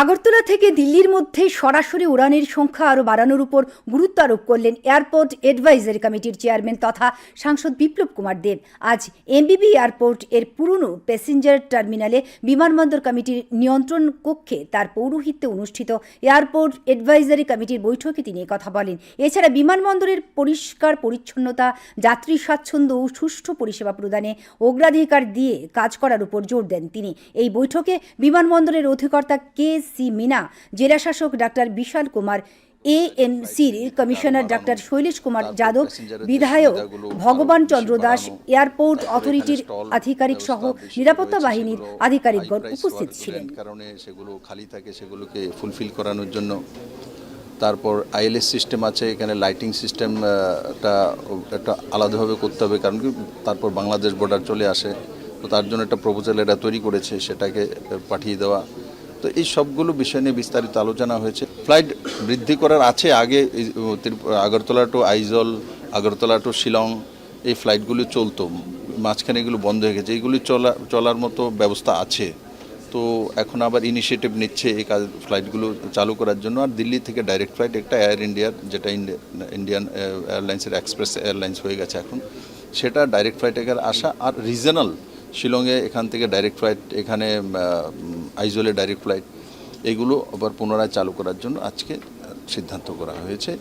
আগরতলা থেকে দিল্লির মধ্যে সরাসরি উড়ানের সংখ্যা আরও বাড়ানোর উপর গুরুত্ব আরোপ করলেন এয়ারপোর্ট অ্যাডভাইজারি কমিটির চেয়ারম্যান তথা সাংসদ বিপ্লব কুমার দেব। আজ এমবিবি এয়ারপোর্ট এর পুরনো প্যাসেঞ্জার টার্মিনালে বিমানবন্দর কমিটির নিয়ন্ত্রণ কক্ষে তার পৌরোহিত্যে অনুষ্ঠিত এয়ারপোর্ট অ্যাডভাইজারি কমিটির বৈঠকে তিনি কথা বলেন। এছাড়া বিমানবন্দরের পরিষ্কার পরিচ্ছন্নতা, যাত্রী স্বাচ্ছন্দ্য ও সুষ্ঠু পরিষেবা প্রদানে অগ্রাধিকার দিয়ে কাজ করার উপর জোর দেন তিনি। এই বৈঠকে বিমানবন্দরের অধিকর্তা কে সি মিনা জেলাশাসক ডাক্তার বিশাল কুমার এএমসির কমিশনার ডাক্তার শৈলেশ কুমার যাদব বিধায়ক ভগবান চন্দ্র দাস এয়ারপোর্ট অথরিটির আধিকারিক সহ নিরাপত্তা বাহিনীর আধিকারিকগণ উপস্থিত ছিলেন। কারণে সেগুলো খালি থাকে সেগুলোকে ফুলফিল করানোর জন্য। তারপর আইএলএস সিস্টেম আছে এখানে লাইটিং সিস্টেমটা একটা আলাদাভাবে করতে হবে কারণ কি তারপর বাংলাদেশ বর্ডার চলে আসে। তো তার জন্য একটা প্রপোজাল এরা তৈরি করেছে সেটাকে পাঠিয়ে দেওয়া। তো এই সবগুলো বিষয় নিয়ে বিস্তারিত আলোচনা হয়েছে। ফ্লাইট বৃদ্ধি করার আছে আগে আগরতলা টু আইজল, আগরতলা টু শিলং, এই ফ্লাইটগুলো চলতো। মাঝখানে এগুলো বন্ধ হয়ে গেছে। এইগুলি চলা, চলার মতো ব্যবস্থা আছে। তো এখন আবার ইনিশিয়েটিভ নিচ্ছে এই কাজ, ফ্লাইটগুলো চালু করার জন্য। আর দিল্লি থেকে ডাইরেক্ট ফ্লাইট একটা এয়ার ইন্ডিয়ার যেটা ইন্ডিয়া- ইন্ডিয়ান এয়ারলাইন্সের এক্সপ্রেস এয়ারলাইন্স হয়ে গেছে এখন। সেটা ডাইরেক্ট ফ্লাইট আসা। আর রিজনাল শিলংয়ে এখান থেকে ডাইরেক্ট ফ্লাইট এখানে আইজলে ডাইরেক্ট ফ্লাইট এগুলো আবার পুনরায় চালু করার জন্য আজকে সিদ্ধান্ত করা হয়েছে।